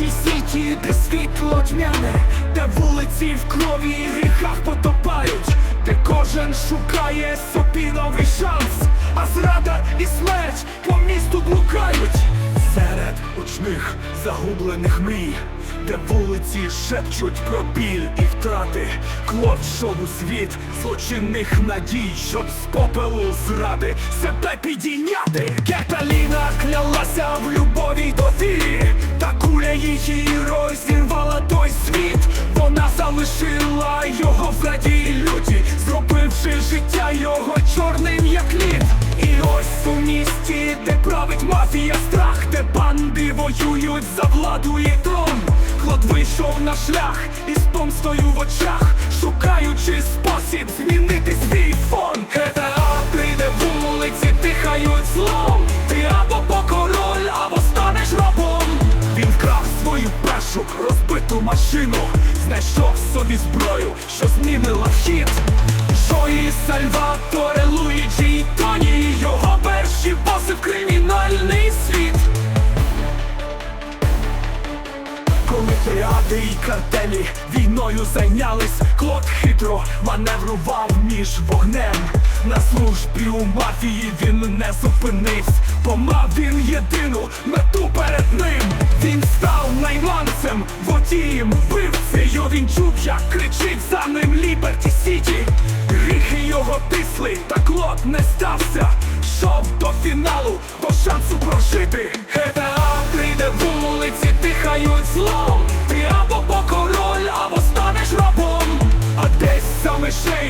місті, де світло тьмяне, де вулиці в крові і гріхах потопають, де кожен шукає собі новий шанс, а зрада і смерть по місту блукають. Серед гучних загублених мрій, де вулиці шепчуть про біль і втрати, Клод йшов у світ злочинних надій, щоб з попелу зради себе підійняти. Кеталіна клялася в любові довірі, та куля її розірвала той світ. Вона залишила його в раді люті, зробивши життя його чорним, як воюють за владу і трон. Клод вийшов на шлях із помстою в очах, шукаючи спосіб змінити свій фон. ГТА прийде вулиці, дихають злом. Ти або покороль, або станеш рабом. Він вкрав свою першу розбиту машину, знайшов собі зброю, що змінила хід. Жої, Сальваторе, Луїджі Пірати і картелі війною зайнялись, Клод хитро маневрував між вогнем. На службі у мафії він не зупинився, бо мав він єдину мету перед ним. Він став найманцем, водієм, вбивцею. Він чув, як кричить за ним Ліберті Сіті. Гріхи його тисли, та Клод не стався.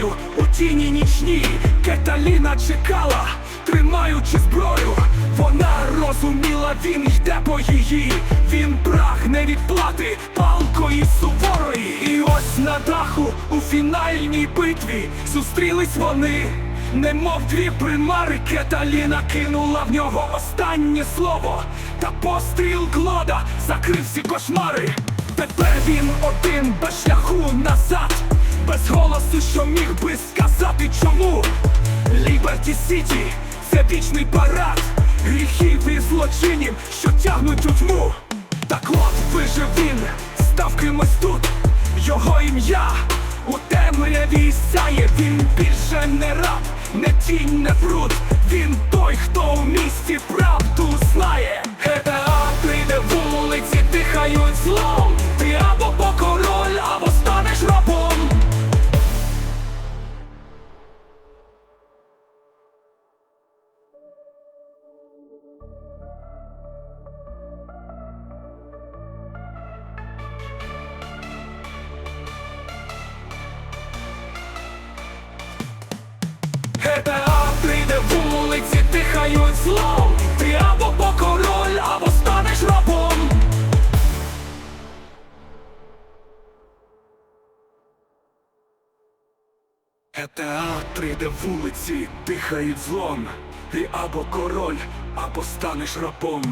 Мишею у тіні нічній Кеталіна чекала, тримаючи зброю. Вона розуміла, він йде по її. Він прагне відплати палкої суворої. І ось на даху у фінальній битві зустрілись вони. Немов дві примари, Кеталіна кинула в нього останнє слово. Та постріл Клода закрив всі кошмари. Тепер він один без що міг би сказати чому. Ліберті Сіті це вічний парад гріхів і злочинів, що тягнуть у тьму. Так от вижив він, став кимось тут, його ім'я у темряві сяє, він більше не раб, не тінь, не бруд. ЕТА 3, де вулиці, дихають злом, Ти або король, або станеш рабом.